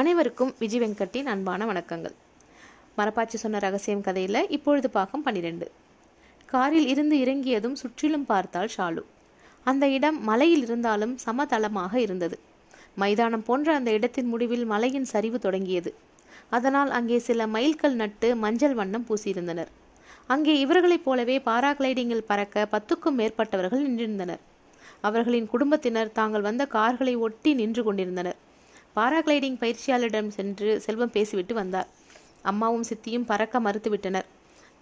அனைவருக்கும் விஜய் வெங்கட்டின் அன்பான வணக்கங்கள். மரப்பாச்சி சொன்ன ரகசியம் கதையில் இப்பொழுது பாகம் பன்னிரெண்டு. காரில் இருந்து இறங்கியதும் சுற்றிலும் பார்த்தாள் ஷாலு. அந்த இடம் மலையில் இருந்தாலும் சமதளமாக இருந்தது. மைதானம் போன்ற அந்த இடத்தின் முடிவில் மலையின் சரிவு தொடங்கியது. அதனால் அங்கே சில மைல்கள் நட்டு மஞ்சள் வண்ணம் பூசியிருந்தனர். அங்கே இவர்களைப் போலவே பாராகிளைடிங்கில் பறக்க பத்துக்கும் மேற்பட்டவர்கள் நின்றிருந்தனர். அவர்களின் குடும்பத்தினர் தாங்கள் வந்த கார்களை ஒட்டி நின்று கொண்டிருந்தனர். பாராகிளைடிங் பயிற்சியாளரிடம் சென்று செல்வம் பேசிவிட்டு வந்தார். அம்மாவும் சித்தியும் பறக்க மறுத்துவிட்டனர்.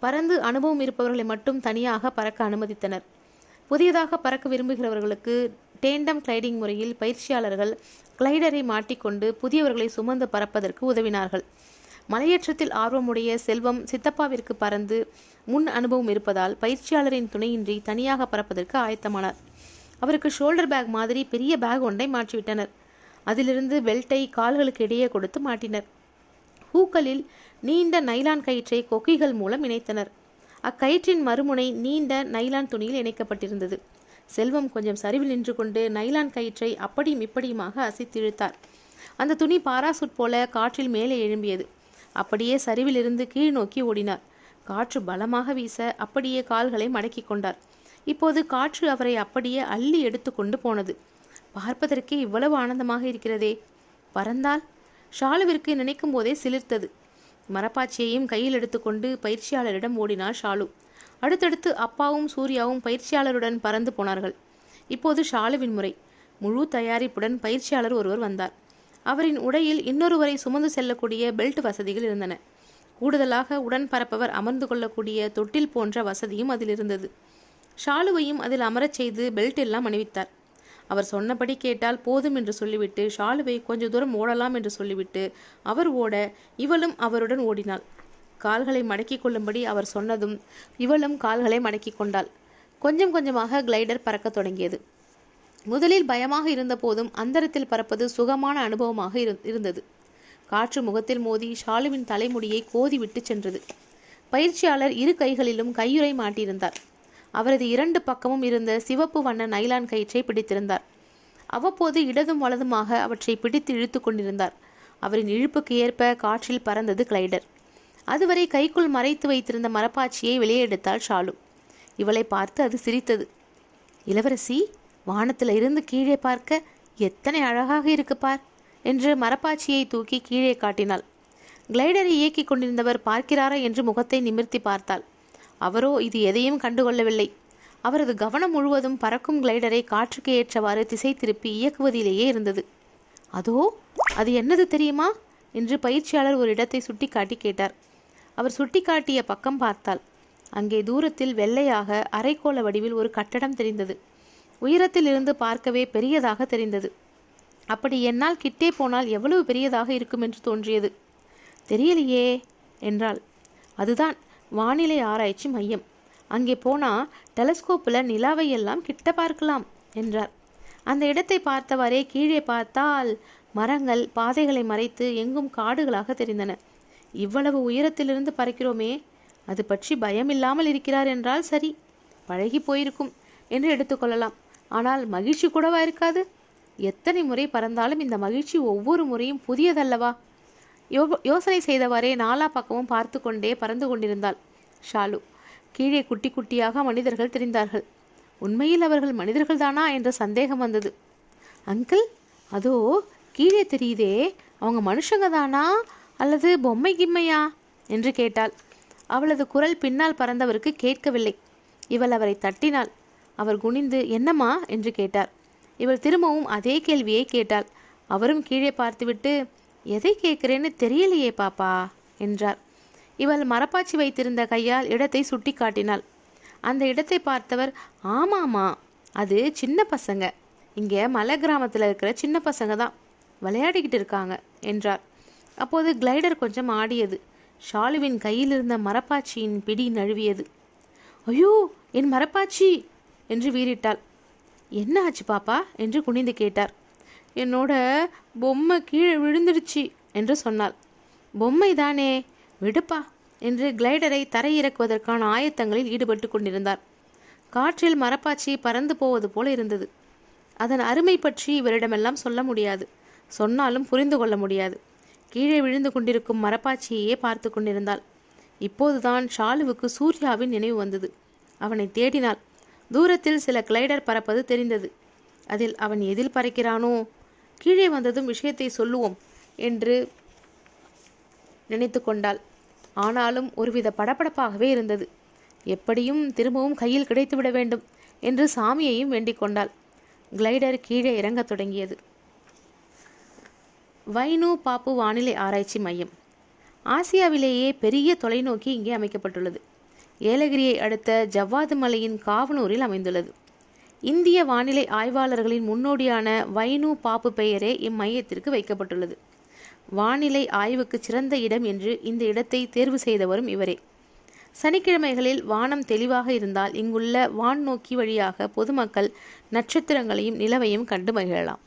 பறந்து அனுபவம் இருப்பவர்களை மட்டும் தனியாக பறக்க அனுமதித்தனர். புதியதாக பறக்க விரும்புகிறவர்களுக்கு டேண்டம் கிளைடிங் முறையில் பயிற்சியாளர்கள் கிளைடரை மாட்டிக்கொண்டு புதியவர்களை சுமந்து பறப்பதற்கு உதவினார்கள். மலையேற்றத்தில் ஆர்வமுடைய செல்வம் சித்தப்பாவிற்கு பறந்து முன் அனுபவம் இருப்பதால் பயிற்சியாளரின் துணையின்றி தனியாக பறப்பதற்கு ஆயத்தமானார். அவருக்கு ஷோல்டர் பேக் மாதிரி பெரிய பேக் ஒன்றை மாற்றிவிட்டனர். அதிலிருந்து பெல்ட்டை கால்களுக்கு இடையே கொடுத்து மாட்டினர். ஹூக்களில் நீண்ட நைலான் கயிற்றை கொக்கிகள் மூலம் இணைத்தனர். அக்கயிற்றின் மறுமுனை நீண்ட நைலான் துணியில் இணைக்கப்பட்டிருந்தது. செல்வம் கொஞ்சம் சரிவில் நின்று கொண்டு நைலான் கயிற்றை அப்படியும் இப்படியுமாக அசைத்திழுத்தார். அந்த துணி பாராசூட் போல காற்றில் மேலே எழும்பியது. அப்படியே சரிவிலிருந்து கீழ் நோக்கி ஓடினார். காற்று பலமாக வீச அப்படியே கால்களை மடக்கி கொண்டார். இப்போது காற்று அவரை அப்படியே அள்ளி எடுத்து கொண்டு போனது. பார்ப்பதற்கே இவ்வளவு ஆனந்தமாக இருக்கிறதே. பறந்தால் ஷாலுவிற்கு நினைக்கும் போதே சிலிர்த்தது. மரப்பாச்சியையும் கையில் எடுத்துக்கொண்டு பயிற்சியாளரிடம் ஓடினார் ஷாலு. அடுத்தடுத்து அப்பாவும் சூர்யாவும் பயிற்சியாளருடன் பறந்து போனார்கள். இப்போது ஷாலுவின் முறை. முழு தயாரிப்புடன் பயிற்சியாளர் ஒருவர் வந்தார். அவரின் உடையில் இன்னொருவரை சுமந்து செல்லக்கூடிய பெல்ட் வசதிகள் இருந்தன. கூடுதலாக உடன் பரப்பவர் அமர்ந்து கொள்ளக்கூடிய தொட்டில் போன்ற வசதியும் அதில் இருந்தது. ஷாலுவையும் அதில் அமரச் செய்து பெல்ட் எல்லாம் அணிவித்தார். அவர் சொன்னபடி கேட்டால் போதும் என்று சொல்லிவிட்டு ஷாலுவை கொஞ்ச தூரம் ஓடலாம் என்று சொல்லிவிட்டு அவர் ஓட இவளும் அவருடன் ஓடினாள். கால்களை மடக்கிக் கொள்ளும்படி அவர் சொன்னதும் இவளும் கால்களை மடக்கிக் கொண்டாள். கொஞ்சம் கொஞ்சமாக கிளைடர் பறக்கத் தொடங்கியது. முதலில் பயமாக இருந்த போதும் அந்தரத்தில் பறப்பது சுகமான அனுபவமாக இரு- இருந்தது. காற்று முகத்தில் மோதி ஷாலுவின் தலைமுடியை கோதி விட்டு சென்றது. பயிற்சியாளர் இரு கைகளிலும் கையுறை மாட்டியிருந்தார். அவரது இரண்டு பக்கமும் இருந்த சிவப்பு வண்ண நைலான் கயிற்றை பிடித்திருந்தார். அவ்வப்போது இடதும் வலதுமாக அவற்றை பிடித்து இழுத்து கொண்டிருந்தார். அவரின் இழுப்புக்கு ஏற்ப காற்றில் பறந்தது கிளைடர். அதுவரை கைக்குள் மறைத்து வைத்திருந்த மரப்பாச்சியை வெளியே எடுத்தாள் ஷாலு. இவளை பார்த்து அது சிரித்தது. இளவரசி வானத்தில் இருந்து கீழே பார்க்க எத்தனை அழகாக இருக்கு பார் என்று மரப்பாச்சியை தூக்கி கீழே காட்டினாள். கிளைடரை இயக்கிக் கொண்டிருந்தவர் பார்க்கிறாரா என்று முகத்தை நிமிர்த்தி பார்த்தாள். அவரோ இது எதையும் கண்டுகொள்ளவில்லை. அவரது கவனம் முழுவதும் பறக்கும் கிளைடரை காற்றுக்கு ஏற்றவாறு திசை திருப்பி இயக்குவதிலேயே இருந்தது. அதோ அது என்னது தெரியுமா? என்று பயிற்சியாளர் ஒரு இடத்தை சுட்டிக்காட்டி கேட்டார். அவர் சுட்டிக்காட்டிய பக்கம் பார்த்தால் அங்கே தூரத்தில் வெள்ளையாக அரைக்கோள வடிவில் ஒரு கட்டடம் தெரிந்தது. உயரத்தில் இருந்து பார்க்கவே பெரியதாக தெரிந்தது. அப்படி என்னால் கிட்டே போனால் எவ்வளவு பெரியதாக இருக்கும் என்று தோன்றியது. தெரியலையே என்றாள். அதுதான் வானிலை ஆராய்ச்சி மையம். அங்கே போனால் டெலஸ்கோப்பில் நிலாவை எல்லாம் கிட்ட பார்க்கலாம் என்றார். அந்த இடத்தை பார்த்தவாறே கீழே பார்த்தால் மரங்கள் பாதைகளை மறைத்து எங்கும் காடுகளாக தெரிந்தன. இவ்வளவு உயரத்திலிருந்து பறக்கிறோமே அது பற்றி பயமில்லாமல் இருக்கிறார் என்றால் சரி பழகி போயிருக்கும் என்று எடுத்துக்கொள்ளலாம் ஆனால் மகிழ்ச்சி கூடவா இருக்காது? எத்தனை முறை பறந்தாலும் இந்த மகிழ்ச்சி ஒவ்வொரு முறையும் புதியதல்லவா? யோ யோசனை செய்தவாறே நாலா பக்கமும் பார்த்து கொண்டே பறந்து கொண்டிருந்தாள். ஷாலு கீழே குட்டி குட்டியாக மனிதர்கள் தெரிந்தார்கள். உண்மையில் அவர்கள் மனிதர்கள்தானா என்ற சந்தேகம் வந்தது. அங்கிள் அதோ கீழே தெரியுதே அவங்க மனுஷங்க தானா அல்லது பொம்மை கிம்மையா? என்று கேட்டாள். அவளது குரல் பின்னால் பறந்தவருக்கு கேட்கவில்லை. இவள் அவரை தட்டினாள். அவர் குனிந்து என்னம்மா? என்று கேட்டார். இவள் திரும்பவும் அதே கேள்வியை கேட்டாள். அவரும் கீழே பார்த்துவிட்டு எதை கேட்கிறேன்னு தெரியலையே பாப்பா என்றார் இவள் மரப்பாச்சி வைத்திருந்த கையால் இடத்தை சுட்டி காட்டினாள். அந்த இடத்தை பார்த்தவர் ஆமாமா அது சின்ன பசங்க. இங்கே மலை கிராமத்தில் இருக்கிற சின்ன பசங்க தான். விளையாடிக்கிட்டு இருக்காங்க என்றார். அப்போது கிளைடர் கொஞ்சம் ஆடியது. ஷாலுவின் கையில் இருந்த மரப்பாச்சியின் பிடி நழுவியது. ஐயோ என் மரப்பாச்சி என்று வீறிட்டாள். என்ன ஆச்சு பாப்பா என்று குனிந்து கேட்டார். என்னோட பொம்மை கீழே விழுந்துடுச்சு என்று சொன்னாள். பொம்மை தானே விடுப்பா என்று கிளைடரை தரையிறக்குவதற்கான ஆயத்தங்களில் ஈடுபட்டு கொண்டிருந்தார். காற்றில் மரப்பாச்சி பறந்து போவது போல இருந்தது. அதன் அருமை பற்றி இவரிடமெல்லாம் சொல்ல முடியாது. சொன்னாலும் புரிந்து கொள்ள முடியாது. கீழே விழுந்து கொண்டிருக்கும் மரப்பாச்சியையே பார்த்து கொண்டிருந்தாள். இப்போதுதான் ஷாலுவுக்கு சூர்யாவின் நினைவு வந்தது. அவனை தேடினாள். தூரத்தில் சில கிளைடர் பறப்பது தெரிந்தது. அதில் அவன் எதில் பறக்கிறானோ கீழே வந்ததும் விஷயத்தை சொல்லுவோம் என்று நினைத்து கொண்டாள். ஆனாலும் ஒருவித படபடப்பாகவே இருந்தது. எப்படியும் திரும்பவும் கையில் கிடைத்துவிட வேண்டும் என்று சாமியையும் வேண்டிக் கொண்டாள். கிளைடர் கீழே இறங்கத் தொடங்கியது. வைனு பாப்பு வானிலை ஆராய்ச்சி மையம். ஆசியாவிலேயே பெரிய தொலைநோக்கி இங்கே அமைக்கப்பட்டுள்ளது. ஏலகிரியை அடுத்த ஜவ்வாது மலையின் காவனூரில் அமைந்துள்ளது. இந்திய வானிலை ஆய்வாளர்களின் முன்னோடியான வைனு பாப்பு பெயரே இம்மையத்திற்கு வைக்கப்பட்டுள்ளது. வானிலை ஆய்வுக்கு சிறந்த இடம் என்று இந்த இடத்தை தேர்வு செய்தவரும் இவரே. சனிக்கிழமைகளில் வானம் தெளிவாக இருந்தால் இங்குள்ள வான் நோக்கி வழியாக பொதுமக்கள் நட்சத்திரங்களையும் நிலவையும் கண்டு மகிழலாம்.